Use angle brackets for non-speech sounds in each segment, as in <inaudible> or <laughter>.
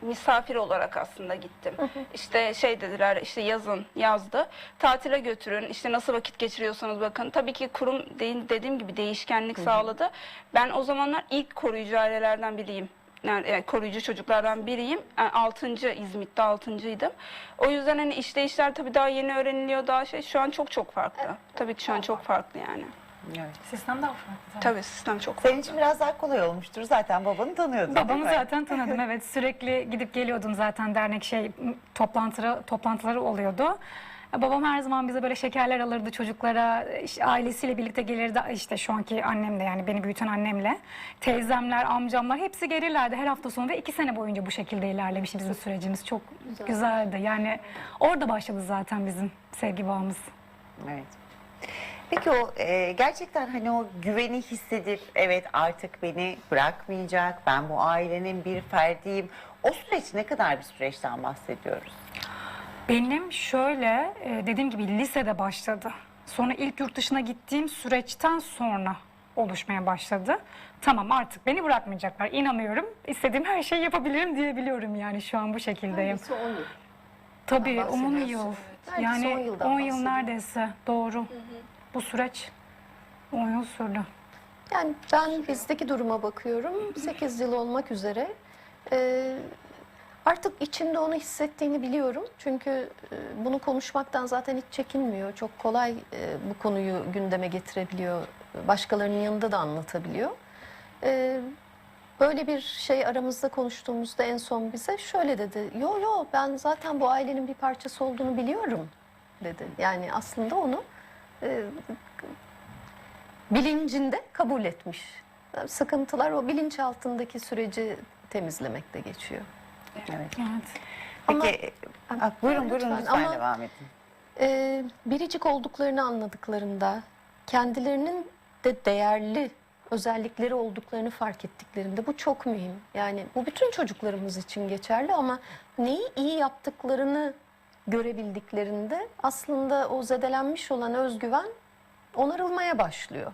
misafir olarak aslında gittim. işte şey dediler işte yazın yazdı. Tatile götürün işte nasıl vakit geçiriyorsanız bakın. Tabii ki kurum de- dediğim gibi değişkenlik sağladı. Ben o zamanlar ilk koruyucu ailelerden biriyim. Yani, yani koruyucu çocuklardan biriyim. Yani altıncı İzmit'te altıncıydım. O yüzden hani işleyişler tabii daha yeni öğreniliyor daha şey. Şu an çok çok farklı. tabii ki şu an çok farklı yani. Evet. Sistem daha farklı. tabii. Tabii sistem çok farklı. Senin için biraz daha kolay olmuştur. Zaten babanı tanıyordun Babamı zaten tanıdım <laughs> evet. Sürekli gidip geliyordum zaten dernek şey toplantıları toplantıları oluyordu. Babam her zaman bize böyle şekerler alırdı çocuklara, işte ailesiyle birlikte gelirdi. İşte şu anki annem de yani beni büyüten annemle. Teyzemler, amcamlar hepsi gelirlerdi her hafta sonu ve iki sene boyunca bu şekilde ilerlemiş bizim sürecimiz. Çok güzeldi. Yani orada başladı zaten bizim sevgi bağımız. Evet. Peki o e, gerçekten hani o güveni hissedip evet artık beni bırakmayacak, ben bu ailenin bir ferdiyim. O süreç ne kadar bir süreçten bahsediyoruz? Benim şöyle e, dediğim gibi lisede başladı. Sonra ilk yurt dışına gittiğim süreçten sonra oluşmaya başladı. Tamam artık beni bırakmayacaklar. İnanıyorum. İstediğim her şeyi yapabilirim diyebiliyorum yani şu an bu şekildeyim. Neredeyse 10 yıl. Tabii 10 bahsediyorsun, yıl. Neredeyse Yani 10 yıldan 10 yıl bahsediyorum. neredeyse doğru. Bu süreç 10 yıl sürdü. Yani ben bizdeki duruma bakıyorum. 8 yıl olmak üzere. Ee, artık içinde onu hissettiğini biliyorum. Çünkü e, bunu konuşmaktan zaten hiç çekinmiyor. Çok kolay e, bu konuyu gündeme getirebiliyor. Başkalarının yanında da anlatabiliyor. Ee, böyle bir şey aramızda konuştuğumuzda en son bize şöyle dedi. Yo yo ben zaten bu ailenin bir parçası olduğunu biliyorum dedi. Yani aslında onu e, bilincinde kabul etmiş. Yani sıkıntılar o bilinç altındaki süreci temizlemekte geçiyor. Evet. Evet. Ama- Peki, ah, buyurun buyurun Lütfen, lütfen ama- devam edin. Ee, biricik olduklarını anladıklarında, kendilerinin de değerli özellikleri olduklarını fark ettiklerinde bu çok mühim. Yani bu bütün çocuklarımız için geçerli ama neyi iyi yaptıklarını görebildiklerinde aslında o zedelenmiş olan özgüven onarılmaya başlıyor.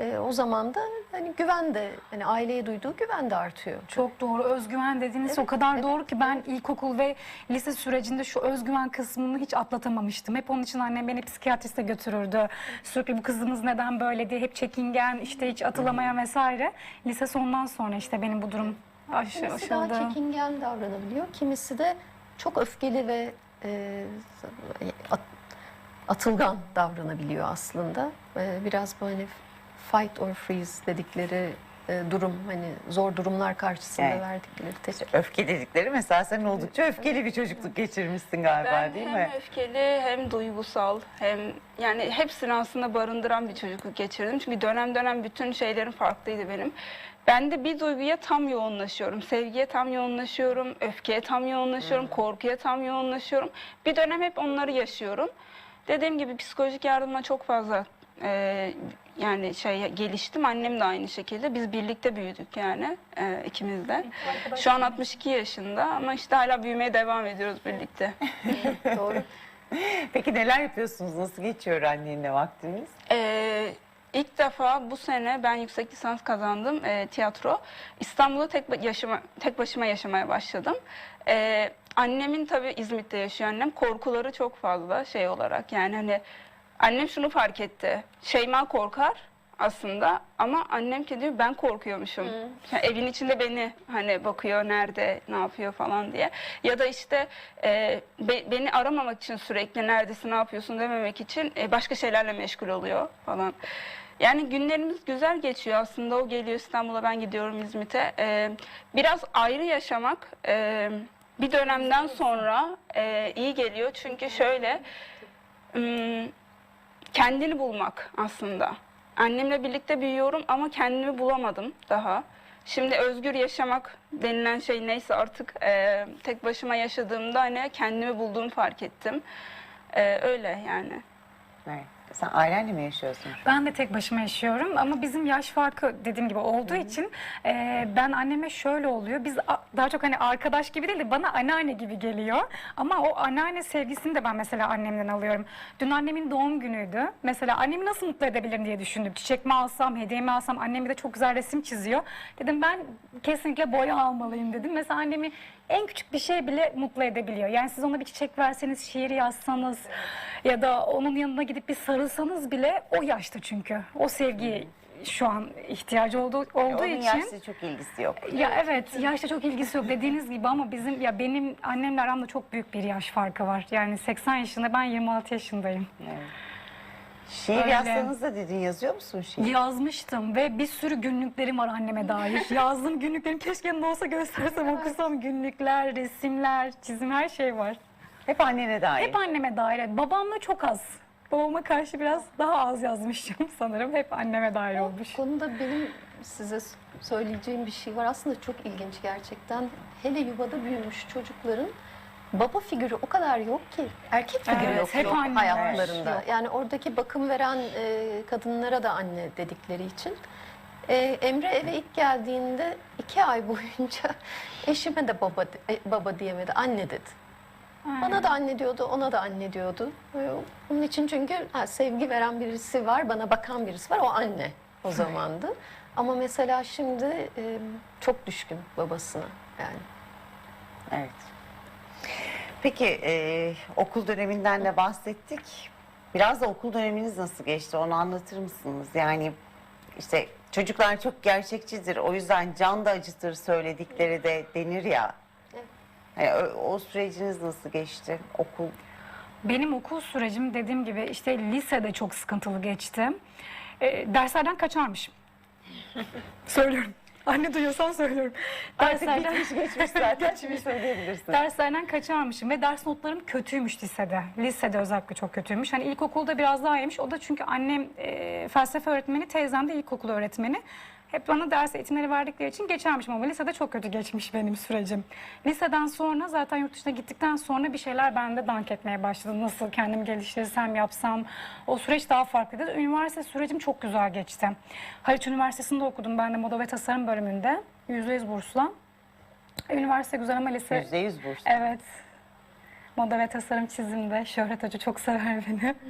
Ee, o zaman da hani güven de hani aileye duyduğu güven de artıyor. Çok doğru. Özgüven dediğiniz o kadar doğru ki ben ilkokul ve lise sürecinde şu özgüven kısmını hiç atlatamamıştım. Hep onun için annem beni psikiyatriste götürürdü. Sürekli bu kızımız neden böyle diye hep çekingen işte hiç atılamayan vesaire. Lise sonundan sonra işte benim bu durum aş Kimisi daha aşıldı. çekingen davranabiliyor. Kimisi de çok öfkeli ve e, at- atılgan davranabiliyor aslında. E, biraz böyle fight or freeze dedikleri e, durum hani zor durumlar karşısında Evet. verdikleri tepki. Öfke dedikleri mesela sen oldukça öfkeli bir çocukluk geçirmişsin galiba Ben değil hem mi? öfkeli hem duygusal hem yani hepsini aslında barındıran bir çocukluk geçirdim. Çünkü dönem dönem bütün şeylerim farklıydı benim. Ben de bir duyguya tam yoğunlaşıyorum. Sevgiye tam yoğunlaşıyorum, öfkeye tam yoğunlaşıyorum, korkuya tam yoğunlaşıyorum. Bir dönem hep onları yaşıyorum. Dediğim gibi psikolojik yardımla çok fazla e, yani şey geliştim. Annem de aynı şekilde. Biz birlikte büyüdük yani e, ikimiz de. Şu an 62 yaşında ama işte hala büyümeye devam ediyoruz birlikte. <laughs> Doğru. Peki neler yapıyorsunuz? Nasıl geçiyor annenle vaktiniz? Ee, ilk defa bu sene ben yüksek lisans kazandım e, tiyatro. İstanbul'da tek, yaşama, tek başıma yaşamaya başladım. Ee, annemin tabii İzmit'te yaşıyor annem. Korkuları çok fazla şey olarak yani hani annem şunu fark etti. Şeyma korkar aslında ama annem ki diyor ben korkuyormuşum. Yani evin içinde beni hani bakıyor nerede ne yapıyor falan diye. Ya da işte e, be- beni aramamak için sürekli neredesin ne yapıyorsun dememek için e, başka şeylerle meşgul oluyor falan. Yani günlerimiz güzel geçiyor aslında. O geliyor İstanbul'a ben gidiyorum İzmit'e. E, biraz ayrı yaşamak e, bir dönemden sonra e, iyi geliyor. Çünkü şöyle ım, kendini bulmak aslında. Annemle birlikte büyüyorum ama kendimi bulamadım daha. Şimdi özgür yaşamak denilen şey neyse artık e, tek başıma yaşadığımda hani kendimi bulduğumu fark ettim. E, öyle yani. Evet. Sen ailenle mi yaşıyorsun? Ben de tek başıma yaşıyorum ama bizim yaş farkı dediğim gibi olduğu için e, ben anneme şöyle oluyor. Biz a- daha çok hani arkadaş gibi değil de bana anneanne gibi geliyor. Ama o anneanne sevgisini de ben mesela annemden alıyorum. Dün annemin doğum günüydü. Mesela annemi nasıl mutlu edebilirim diye düşündüm. Çiçek mi alsam, hediye mi alsam? Annem bir de çok güzel resim çiziyor. Dedim ben kesinlikle boya almalıyım dedim. Mesela annemi en küçük bir şey bile mutlu edebiliyor. Yani siz ona bir çiçek verseniz, şiir yazsanız ya da onun yanına gidip bir sarılsanız bile o yaşta çünkü. O sevgi şu an ihtiyacı olduğu, olduğu Onun için. yaşla çok ilgisi yok. Ya evet yaşta çok ilgisi yok dediğiniz gibi ama bizim ya benim annemle aramda çok büyük bir yaş farkı var. Yani 80 yaşında ben 26 yaşındayım. Şiir Öyle. yazsanız da dedin yazıyor musun şiir? Yazmıştım ve bir sürü günlüklerim var anneme dair. <laughs> Yazdığım günlüklerim keşke yanımda olsa göstersem okusam. Günlükler, resimler, çizim her şey var. Hep annene dair. Hep anneme dair. Babamla çok az. Babama karşı biraz daha az yazmışım <laughs> sanırım. Hep anneme dair olmuş. Bu konuda benim size söyleyeceğim bir şey var. Aslında çok ilginç gerçekten. Hele yuvada büyümüş çocukların baba figürü o kadar yok ki. Erkek figürü Evet, yok, hep yok hayatlarında. Evet, Yani oradaki bakım veren e, kadınlara da anne dedikleri için. E, Emre eve ilk geldiğinde iki ay boyunca <laughs> eşime de baba e, baba diyemedi, anne dedi. Bana da anne diyordu, ona da anne diyordu. Ee, Onun için çünkü ha, sevgi veren birisi var, bana bakan birisi var, o anne o zamandı. Ama mesela şimdi e, çok düşkün babasına yani. Evet. Peki e, okul döneminden de bahsettik. Biraz da okul döneminiz nasıl geçti onu anlatır mısınız? Yani işte çocuklar çok gerçekçidir. O yüzden can da acıtır söyledikleri de denir ya. Yani o, o süreciniz nasıl geçti? Okul Benim okul sürecim dediğim gibi işte lisede çok sıkıntılı geçti. E, derslerden kaçarmışım. <laughs> söylüyorum. Anne duyuyorsan söylüyorum. <laughs> Derslerden, geçmiş <laughs> zaten şimdi söyleyebilirsin. derslerden kaçarmışım ve ders notlarım kötüymüş lisede. Lisede özellikle çok kötüymüş. Hani ilkokulda biraz daha iyiymiş. O da çünkü annem e, felsefe öğretmeni, teyzem de ilkokul öğretmeni. Hep bana ders eğitimleri verdikleri için geçermişim ama lisede çok kötü geçmiş benim sürecim. Liseden sonra zaten yurt dışına gittikten sonra bir şeyler bende dank etmeye başladı. Nasıl kendimi geliştirsem yapsam. O süreç daha farklıydı. Üniversite sürecim çok güzel geçti. Haliç Üniversitesi'nde okudum ben de moda ve tasarım bölümünde. %100 bursla. Üniversite güzel ama lise... Yüzde yüz burs. Evet. Moda ve tasarım çizimde. Şöhret Hoca çok sever beni. <laughs>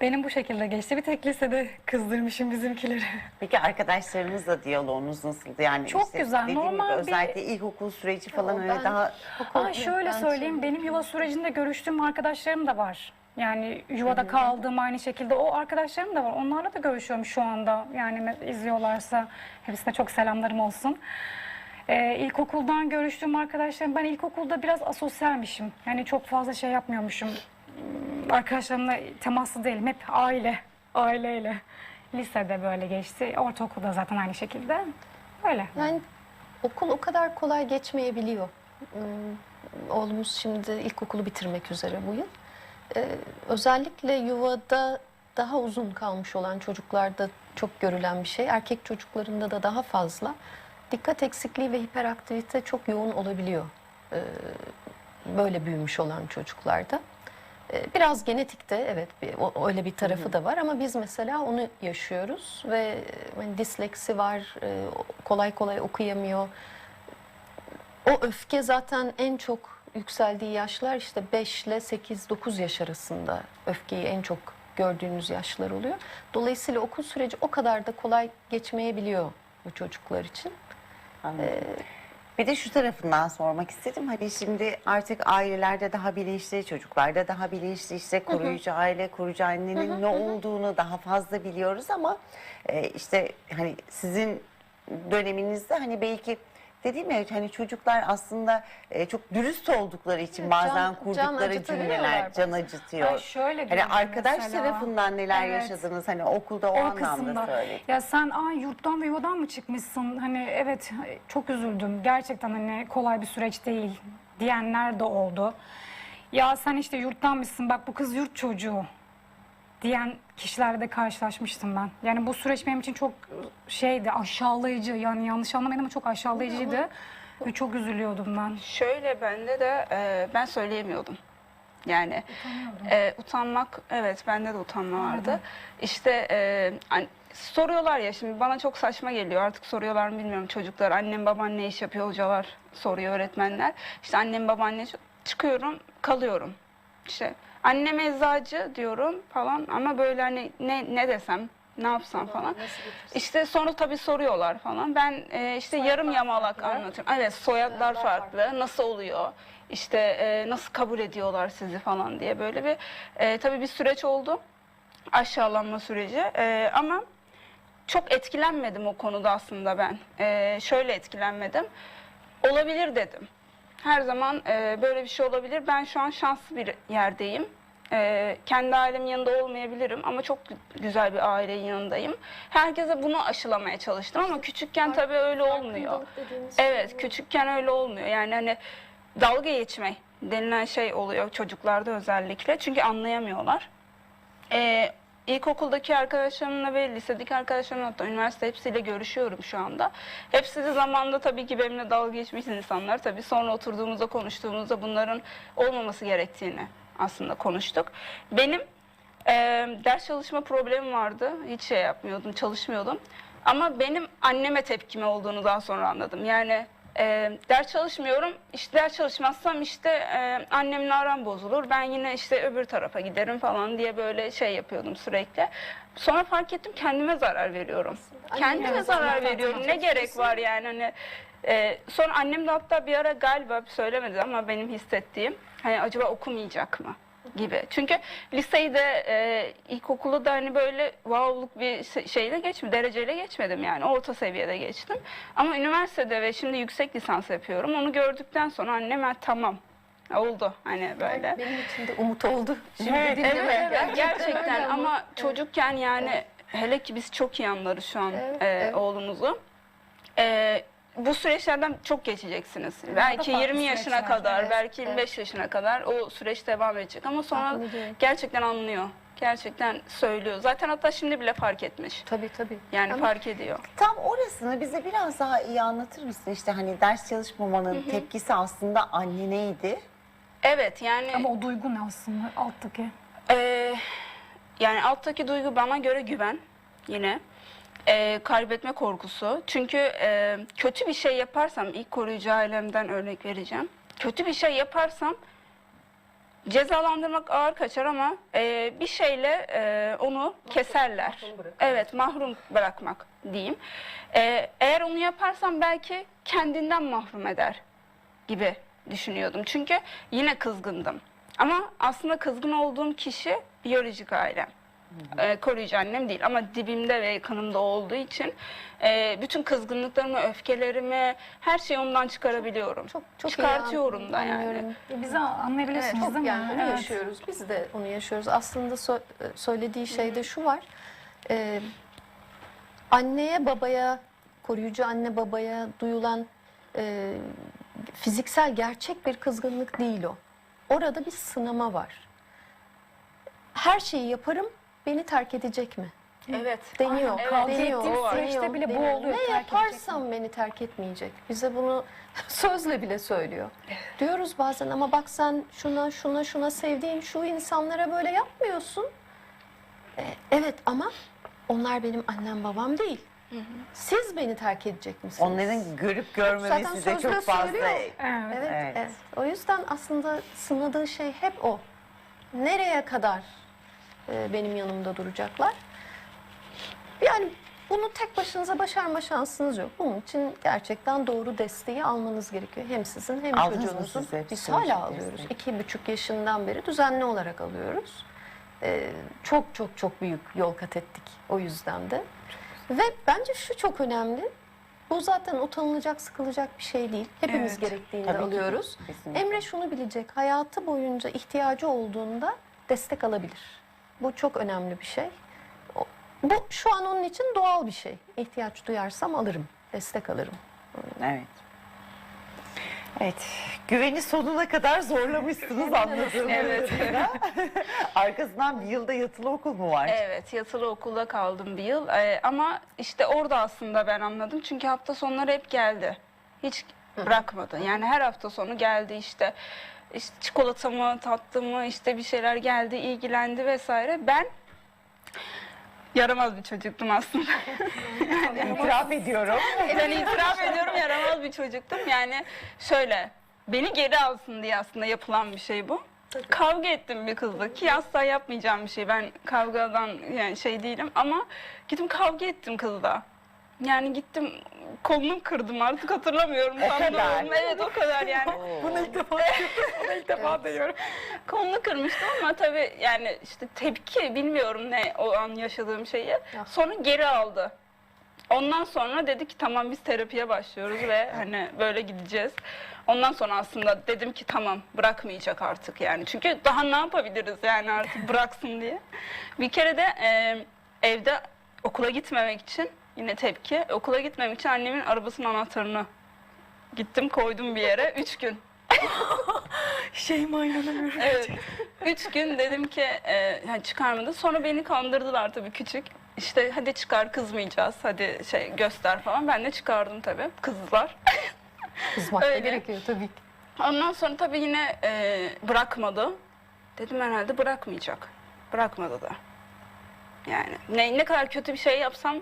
Benim bu şekilde geçti. Bir tek lisede kızdırmışım bizimkileri. <laughs> Peki arkadaşlarınızla diyaloğunuz nasıldı? Yani Çok işte güzel. dediğim gibi Normal bir- özellikle ilkokul süreci falan öyle ben- daha Aa, şöyle söyleyeyim, benim yuva sürecinde görüştüğüm arkadaşlarım da var. Yani yuvada kaldığım aynı şekilde o arkadaşlarım da var. Onlarla da görüşüyorum şu anda. Yani me- izliyorlarsa hepsine çok selamlarım olsun. Ee, ilkokuldan görüştüğüm arkadaşlarım, ben ilkokulda biraz asosyalmişim. Yani çok fazla şey yapmıyormuşum. Arkadaşlarımla temaslı değilim. Hep aile, aileyle. Lisede böyle geçti. Ortaokulda zaten aynı şekilde. Öyle. Yani okul o kadar kolay geçmeyebiliyor. Hmm, Oğlumuz şimdi ilkokulu bitirmek üzere bu yıl. Ee, özellikle yuvada daha uzun kalmış olan çocuklarda çok görülen bir şey. Erkek çocuklarında da daha fazla. Dikkat eksikliği ve hiperaktivite çok yoğun olabiliyor. Ee, böyle büyümüş olan çocuklarda. Ee, Biraz genetikte evet bir, o- öyle bir tarafı da var ama biz mesela onu yaşıyoruz ve e, hani disleksi var, e, kolay kolay okuyamıyor. O öfke zaten en çok yükseldiği yaşlar işte 5 ile 8-9 yaş arasında öfkeyi en çok gördüğünüz yaşlar oluyor. Dolayısıyla okul süreci o kadar da kolay geçmeyebiliyor bu çocuklar için. Anladım. Bir de şu tarafından sormak istedim. Hani şimdi artık ailelerde daha bilinçli, çocuklarda daha bilinçli işte koruyucu aile, koruyucu annenin ne olduğunu daha fazla biliyoruz ama e, işte hani sizin döneminizde hani belki dediğim ya hani çocuklar aslında e, çok dürüst oldukları için Evet, bazen can- can kurdukları acıtabiliyorlar cümleler can acıtıyor. Ay şöyle Hani arkadaş mesela. tarafından neler Evet. yaşadınız hani okulda o, o anlamda kısımda. söyledim. Ya sen aa yurttan ve yuvadan mı çıkmışsın? Hani evet çok üzüldüm. Gerçekten hani kolay bir süreç değil diyenler de oldu. Ya sen işte yurttan mısın? Bak bu kız yurt çocuğu diyen kişilerle karşılaşmıştım ben. Yani bu süreç benim için çok şeydi, aşağılayıcı. Yani yanlış anlamayın ama çok aşağılayıcıydı. Ve çok üzülüyordum ben. Şöyle bende de e, ben söyleyemiyordum. Yani e, utanmak, evet bende de utanma vardı. İşte e, an- soruyorlar ya şimdi bana çok saçma geliyor artık soruyorlar mı bilmiyorum çocuklar. Annem baban ne iş yapıyor hocalar soruyor öğretmenler. İşte annem baban ne çıkıyorum kalıyorum. İşte annem eczacı diyorum falan ama böyle hani ne ne desem ne yapsam falan. İşte sonra tabii soruyorlar falan. Ben e, işte yarım yamalak anlatıyorum. Evet soyadlar farklı. Nasıl oluyor? İşte e, nasıl kabul ediyorlar sizi falan diye böyle bir e, tabii bir süreç oldu. Aşağılanma süreci. E, ama çok etkilenmedim o konuda aslında ben. E, şöyle etkilenmedim. Olabilir dedim. Her zaman e, böyle bir şey olabilir. Ben şu an şanslı bir yerdeyim. E, kendi ailemin yanında olmayabilirim ama çok gü- güzel bir ailenin yanındayım. Herkese bunu aşılamaya çalıştım ama küçükken tabii öyle olmuyor. Şey Evet, bu. küçükken öyle olmuyor. Yani hani dalga geçme denilen şey oluyor çocuklarda özellikle. Çünkü anlayamıyorlar. Ee, ilkokuldaki arkadaşlarımla ve lisedeki arkadaşlarımla hatta üniversite hepsiyle görüşüyorum şu anda. Hepsi de zamanında tabii ki benimle dalga geçmiş insanlar. Tabii sonra oturduğumuzda konuştuğumuzda bunların olmaması gerektiğini aslında konuştuk. Benim e, ders çalışma problemim vardı. Hiç şey yapmıyordum, çalışmıyordum. Ama benim anneme tepkime olduğunu daha sonra anladım. Yani e, ders çalışmıyorum, işte ders çalışmazsam işte e, annemle aram bozulur. Ben yine işte öbür tarafa giderim falan diye böyle şey yapıyordum sürekli. Sonra fark ettim kendime zarar veriyorum. Kendime zarar veriyorum. Ne gerek var yani hani. E, sonra annem de hatta bir ara galiba söylemedi ama benim hissettiğim hani acaba okumayacak mı? Gibi. Çünkü liseyi de e, ilkokulu da hani böyle wow'luk bir şeyle geçmedim, dereceyle geçmedim yani. Orta seviyede geçtim. Ama üniversitede ve şimdi yüksek lisans yapıyorum. Onu gördükten sonra annem "Ha, tamam oldu hani böyle. Benim için de umut oldu. Şimdi Evet, dinlemek evet, gerçekten öyle ama çocukken yani hele ki biz çok iyi anlarız şu an Evet, e, evet. oğlumuzu. E, bu süreçlerden çok geçeceksiniz. belki farklı 20 yaşına kadar, evet, belki evet. 25 yaşına kadar o süreç devam edecek. Ama sonra gerçekten anlıyor. Gerçekten söylüyor. Zaten hatta şimdi bile fark etmiş. Tabii tabii. Yani Ama fark ediyor. Tam orasını bize biraz daha iyi anlatır mısın? İşte hani ders çalışmamanın tepkisi aslında anneneydi. Evet yani Ama o duygu ne aslında alttaki? Ee, yani alttaki duygu bana göre güven yine. Ee, kaybetme korkusu. Çünkü e, kötü bir şey yaparsam, ilk koruyucu ailemden örnek vereceğim. Kötü bir şey yaparsam cezalandırmak ağır kaçar ama e, bir şeyle e, onu keserler. Evet, mahrum bırakmak diyeyim. Ee, eğer onu yaparsam belki kendinden mahrum eder gibi düşünüyordum. Çünkü yine kızgındım. Ama aslında kızgın olduğum kişi biyolojik ailem. Ee, koruyucu annem değil ama dibimde ve yakınımda olduğu için e, bütün kızgınlıklarımı, öfkelerimi, her şeyi ondan çıkarabiliyorum. çok çok Çıkartıyorum da yani. E, Bizi anlayabiliyorsunuz Çok değil mi? yani onu Evet. yaşıyoruz. Biz de onu yaşıyoruz. Aslında sö- söylediği şeyde şu var. Ee, anneye babaya, koruyucu anne babaya duyulan e, fiziksel gerçek bir kızgınlık değil o. Orada bir sınama var. Her şeyi yaparım, beni terk edecek mi? Evet. Deniyor. Evet, Kavga deniyor, var. süreçte bile bu deniyor. oluyor. Ne yaparsam beni terk etmeyecek. Bize bunu <laughs> sözle bile söylüyor. Diyoruz bazen ama bak sen şuna şuna şuna sevdiğin şu insanlara böyle yapmıyorsun. E, evet ama onlar benim annem babam değil. Siz beni terk edecek misiniz? Onların görüp görmemesi sözle çok fazla. söylüyor. Evet. Evet, Evet. evet. O yüzden aslında sınadığı şey hep o. Nereye kadar e, benim yanımda duracaklar? Yani bunu tek başınıza başarma şansınız yok. Bunun için gerçekten doğru desteği almanız gerekiyor. Hem sizin hem Aldınız çocuğunuzun. Biz hala alıyoruz. destek? İki buçuk yaşından beri düzenli olarak alıyoruz. E, çok çok çok büyük yol kat ettik o yüzden de. Ve bence şu çok önemli. Bu zaten utanılacak, sıkılacak bir şey değil. Hepimiz Evet. gerektiğinde Tabii alıyoruz. Emre şunu bilecek. Hayatı boyunca ihtiyacı olduğunda destek alabilir. Bu çok önemli bir şey. Bu şu an onun için doğal bir şey. İhtiyaç duyarsam alırım, destek alırım. Evet. Evet. Güveni sonuna kadar zorlamışsınız anladığım Evet. <laughs> Arkasından bir yılda yatılı okul mu var? Evet, yatılı okulda kaldım bir yıl. Ee, ama işte orada aslında ben anladım. Çünkü hafta sonları hep geldi. Hiç bırakmadı. Yani her hafta sonu geldi işte. İşte çikolatamı tattığımı işte bir şeyler geldi ilgilendi vesaire. Ben yaramaz bir çocuktum aslında. <laughs> İtiraf ediyorum. ben itiraf ediyorum yaramaz bir çocuktum. Yani şöyle beni geri alsın diye aslında yapılan bir şey bu. Kavga ettim bir kızla ki asla yapmayacağım bir şey. Ben kavgadan yani şey değilim ama gittim kavga ettim kızla. Yani gittim kolunu kırdım artık hatırlamıyorum. O tam kadar. Evet o kadar yani. <laughs> Bunu ilk defa <laughs> Bunu ilk defa duyuyorum. Kolunu kırmıştım ama tabii yani işte tepki bilmiyorum ne o an yaşadığım şeyi. Sonra geri aldı. Ondan sonra dedi ki tamam biz terapiye başlıyoruz ve <laughs> hani böyle gideceğiz. Ondan sonra aslında dedim ki tamam bırakmayacak artık yani. Çünkü daha ne yapabiliriz yani artık bıraksın diye. Bir kere de e, evde okula gitmemek için yine tepki. Okula gitmemek için annemin arabasının anahtarını gittim koydum bir yere. Üç gün <laughs> Şeyma inanamıyorum. Evet. Üç gün dedim ki e, yani çıkarmadı. Sonra beni kandırdılar tabii küçük. İşte hadi çıkar kızmayacağız. Hadi şey göster falan. Ben de çıkardım tabii. Kızlar. Kızmak da Öyle. gerekiyor tabii ki. Ondan sonra tabii yine e, bırakmadı. Dedim herhalde bırakmayacak. Bırakmadı da. Yani ne, ne kadar kötü bir şey yapsam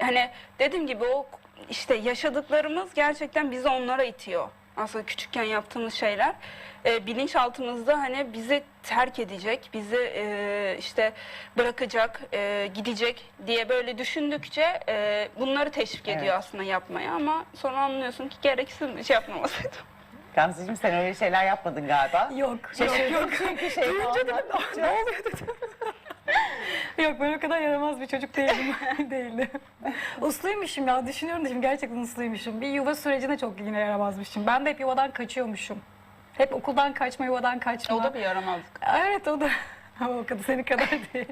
hani dediğim gibi o işte yaşadıklarımız gerçekten bizi onlara itiyor. Aslında küçükken yaptığımız şeyler e, bilinçaltımızda hani bizi terk edecek, bizi e, işte bırakacak, e, gidecek diye böyle düşündükçe e, bunları teşvik ediyor Evet. aslında yapmaya ama sonra anlıyorsun ki gereksiz bir şey yapmamasaydım. Gamzeciğim sen öyle şeyler yapmadın galiba. Yok. Şaşırdım çünkü şey Duyunca dedim ne oluyor dedim. <laughs> Yok ben o kadar yaramaz bir çocuk değilim. <laughs> değildim. Usluymuşum ya düşünüyorum da şimdi gerçekten usluymuşum. Bir yuva sürecine çok yine yaramazmışım. Ben de hep yuvadan kaçıyormuşum. Hep okuldan kaçma, yuvadan kaçma. O da bir yaramazlık. Evet o da. <laughs> Ama o kadar senin kadar değil.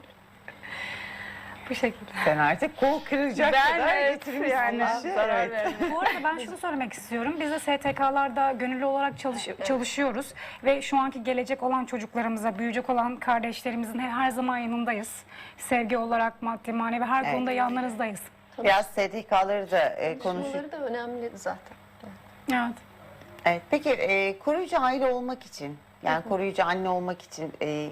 Bu şekilde. Sen artık kol kıracak Ben kadar evet, getirmişsin yani işi. Evet. Bu arada ben şunu söylemek istiyorum. Biz de STK'larda gönüllü olarak çalış- çalışıyoruz. Ve şu anki gelecek olan çocuklarımıza, büyüyecek olan kardeşlerimizin he- her zaman yanındayız. Sevgi olarak, maddi, manevi her Evet. konuda yanlarınızdayız. Biraz STK'ları da e, konuşuyor. Konuşmaları da önemli zaten. Evet. Evet, peki e, koruyucu aile olmak için, yani koruyucu anne olmak için e,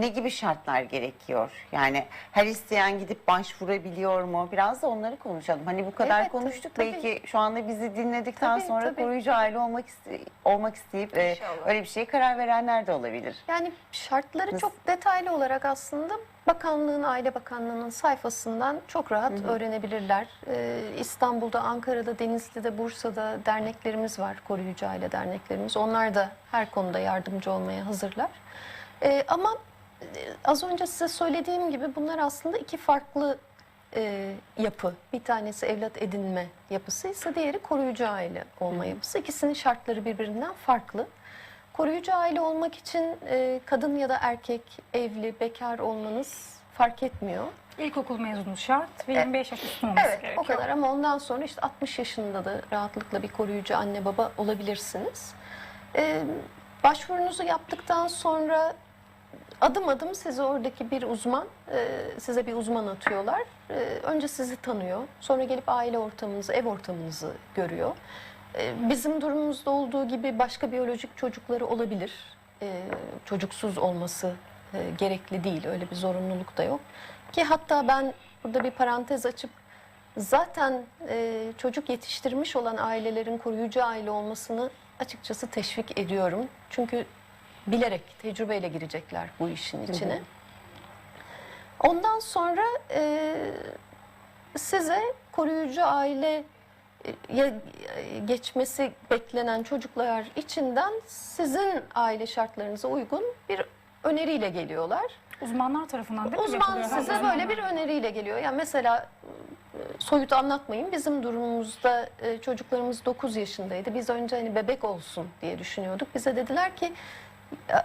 ne gibi şartlar gerekiyor? Yani her isteyen gidip başvurabiliyor mu? Biraz da onları konuşalım. Hani bu kadar Evet, konuştuk. tabii. Belki şu anda bizi dinledikten Tabii, sonra tabii. koruyucu aile olmak iste- olmak isteyip e, İnşallah. öyle bir şeye karar verenler de olabilir. Yani şartları Nasıl? çok detaylı olarak aslında bakanlığın, Aile Bakanlığı'nın sayfasından çok rahat öğrenebilirler. Ee, İstanbul'da, Ankara'da, Denizli'de, Bursa'da derneklerimiz var, koruyucu aile derneklerimiz. Onlar da her konuda yardımcı olmaya hazırlar. Ee, ama e, az önce size söylediğim gibi bunlar aslında iki farklı e, yapı. Bir tanesi evlat edinme yapısı ise diğeri koruyucu aile olma yapısı. İkisinin şartları birbirinden farklı. Koruyucu aile olmak için e, kadın ya da erkek, evli, bekar olmanız fark etmiyor. İlkokul mezunu şart ve 25 yaş üstü olması Evet gerekiyor. o kadar ama ondan sonra işte 60 yaşında da rahatlıkla bir koruyucu anne baba olabilirsiniz. E, başvurunuzu yaptıktan sonra adım adım size oradaki bir uzman, e, size bir uzman atıyorlar. E, önce sizi tanıyor, sonra gelip aile ortamınızı, ev ortamınızı görüyor. E, bizim durumumuzda olduğu gibi başka biyolojik çocukları olabilir. E, çocuksuz olması e, gerekli değil, öyle bir zorunluluk da yok. Ki hatta ben burada bir parantez açıp zaten e, çocuk yetiştirmiş olan ailelerin koruyucu aile olmasını açıkçası teşvik ediyorum. Çünkü bilerek, tecrübeyle girecekler bu işin içine. Ondan sonra e, size koruyucu aile ya- geçmesi beklenen çocuklar içinden sizin aile şartlarınıza uygun bir öneriyle geliyorlar. Uzmanlar tarafından değil mi Uzman size Hem böyle uzmanlar. bir öneriyle geliyor. Yani mesela e, soyut anlatmayayım. Bizim durumumuzda e, çocuklarımız 9 yaşındaydı. Biz önce hani bebek olsun diye düşünüyorduk. Bize dediler ki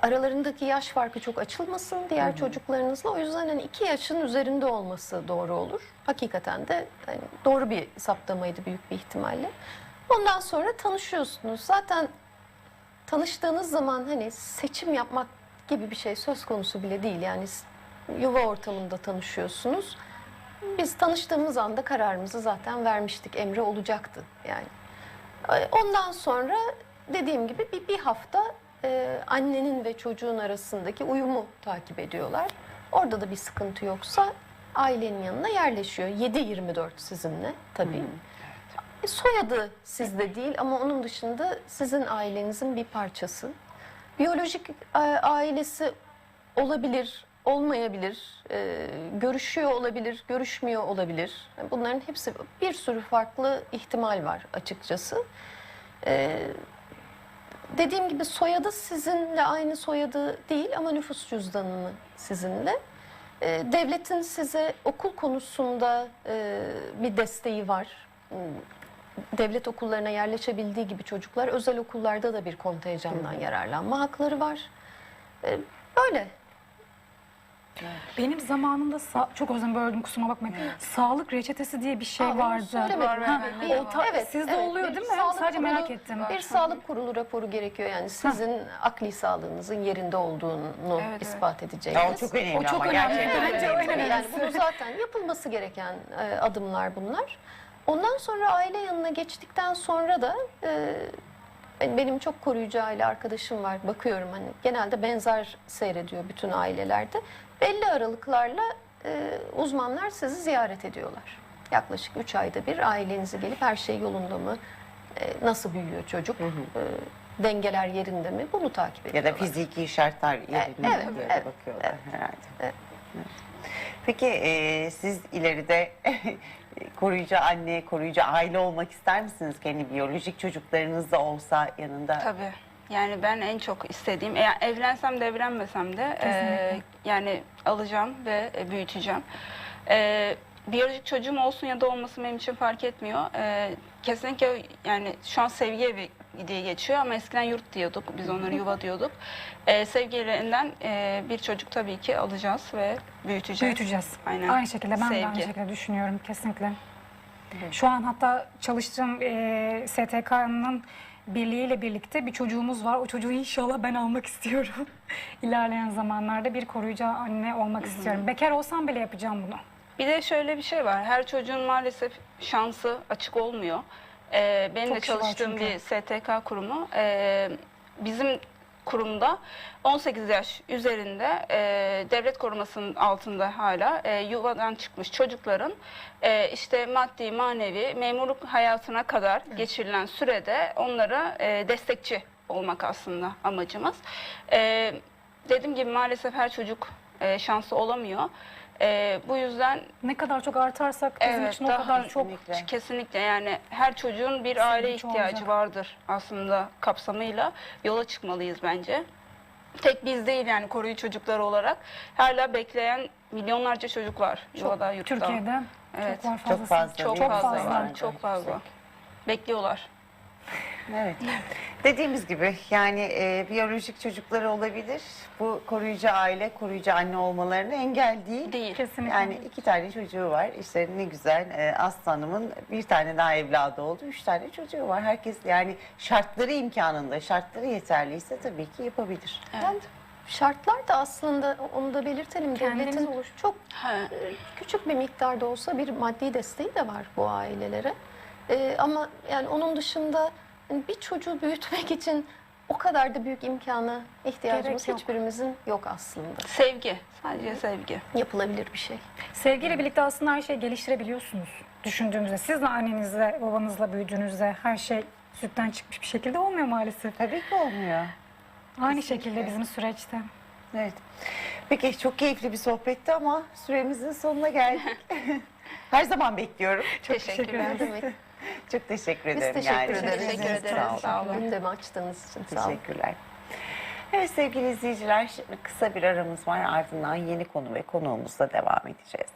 aralarındaki yaş farkı çok açılmasın diğer çocuklarınızla. O yüzden hani 2 yaşın üzerinde olması doğru olur. Hakikaten de hani doğru bir saptamaydı büyük bir ihtimalle. Ondan sonra tanışıyorsunuz. Zaten tanıştığınız zaman hani seçim yapmak gibi bir şey söz konusu bile değil. Yani yuva ortamında tanışıyorsunuz. Biz tanıştığımız anda kararımızı zaten vermiştik. Emre olacaktı yani. Ondan sonra dediğim gibi bir, bir hafta e, annenin ve çocuğun arasındaki uyumu takip ediyorlar. Orada da bir sıkıntı yoksa ailenin yanına yerleşiyor. 7-24 sizinle tabii. E, Soyadı sizde değil ama onun dışında sizin ailenizin bir parçası. Biyolojik e, ailesi olabilir, olmayabilir, e, görüşüyor olabilir, görüşmüyor olabilir. Bunların hepsi bir sürü farklı ihtimal var açıkçası. E, dediğim gibi soyadı sizinle aynı soyadı değil ama nüfus cüzdanını sizinle. E, devletin size okul konusunda e, bir desteği var. Devlet okullarına yerleşebildiği gibi çocuklar özel okullarda da bir kontenjandan yararlanma hakları var. E, böyle. Benim zamanımda çok özür böldüm kusura bakmayın. Sağlık reçetesi diye bir şey Aa, onu vardı. söylemedim. Ha, de o ta- sizde evet. oluyor Bir değil mi? sağlık Sadece kurulu- merak ettim. Bir sağlık kurulu raporu gerekiyor yani sizin akli sağlığınızın yerinde olduğunu Evet, evet. ispat edeceğiniz. Ya o çok önemli O çok ama önemli. gerçekten. Evet, önemli. evet, evet. Yani bunu zaten yapılması gereken e, adımlar bunlar. Ondan sonra aile yanına geçtikten sonra da e, benim çok koruyucu aile arkadaşım var. Bakıyorum hani genelde benzer seyrediyor bütün ailelerde. Belli aralıklarla e, uzmanlar sizi ziyaret ediyorlar. Yaklaşık 3 ayda bir ailenize gelip her şey yolunda mı? E, nasıl büyüyor çocuk? E, dengeler yerinde mi? Bunu takip Ya ediyorlar. da fiziki şartlar yerine evet, diye evet, bakıyorlar herhalde. evet. Evet. Peki e, siz ileride <laughs> koruyucu anne, koruyucu aile olmak ister misiniz? Kendi biyolojik çocuklarınız da olsa yanında. Tabii. Yani ben en çok istediğim, eğer evlensem de evlenmesem de e, yani alacağım ve e, büyüteceğim. E, biyolojik çocuğum olsun ya da olmasın benim için fark etmiyor. E, kesinlikle yani şu an sevgi evi diye geçiyor ama eskiden yurt diyorduk, biz onları yuva diyorduk. E, sevgilerinden e, bir çocuk tabii ki alacağız ve büyüteceğiz. Büyüteceğiz. Aynen. Aynı şekilde ben de Sevgi. aynı şekilde düşünüyorum kesinlikle. Şu an hatta çalıştığım e, STK'nın birliğiyle birlikte bir çocuğumuz var. O çocuğu inşallah ben almak istiyorum. <laughs> İlerleyen zamanlarda bir koruyucu anne olmak istiyorum. Bekar olsam bile yapacağım bunu. Bir de şöyle bir şey var. Her çocuğun maalesef şansı açık olmuyor. Ee, benim Çok de çalıştığım bir STK kurumu. Ee, bizim kurumda 18 yaş üzerinde e, devlet korumasının altında hala e, yuvadan çıkmış çocukların e, işte maddi manevi memurluk hayatına kadar geçirilen sürede onlara e, destekçi olmak aslında amacımız. E, dediğim gibi maalesef her çocuk e, şanslı olamıyor. E, bu yüzden Ne kadar çok artarsak bizim Evet, için o daha kadar çok kesinlikle. kesinlikle yani her çocuğun bir aile ihtiyacı olacak. vardır aslında kapsamıyla yola çıkmalıyız bence. Tek biz değil yani koruyucu çocuklar olarak hala bekleyen milyonlarca çocuk var yuvada yurtta. Türkiye'de Evet. çok var Çok fazlası. fazla. Çok fazla, fazla. var, çok fazla. Bekliyorlar. Evet. Dediğimiz gibi yani e, biyolojik çocukları olabilir. Bu koruyucu aile, koruyucu anne olmalarına engel değil. Değil. Kesinlikle. Yani iki tane çocuğu var. İşte ne güzel e, Aslı Hanım'ın bir tane daha evladı oldu. Üç tane çocuğu var. Herkes yani şartları imkanında, şartları yeterliyse tabii ki yapabilir. Yani şartlar da aslında onu da belirtelim. Kendimiz Devletin oluş- çok e, küçük bir miktarda olsa bir maddi desteği de var bu ailelere. E, ama yani onun dışında hani bir çocuğu büyütmek için o kadar da büyük imkana ihtiyacımız Gerek yok. hiçbirimizin yok aslında. Sevgi, sadece sevgi. Yapılabilir bir şey. Sevgiyle birlikte aslında her şeyi geliştirebiliyorsunuz düşündüğümüzde. Siz de annenizle, babanızla büyüdüğünüzde her şey sütten çıkmış bir şekilde olmuyor maalesef. Tabii ki olmuyor. Aynı şekilde bizim süreçte. Evet. Peki çok keyifli bir sohbetti ama süremizin sonuna geldik. <laughs> Her zaman bekliyorum. Çok teşekkürler. Ne demek? <laughs> Çok teşekkür Biz ederim. teşekkür geldiğiniz ederiz. Teşekkür ederiz. Sağ olun. Sağ olun. Gündemi açtığınız için sağ olun. Teşekkürler. Evet sevgili izleyiciler şimdi kısa bir aramız var ardından yeni konu ve konuğumuzla devam edeceğiz.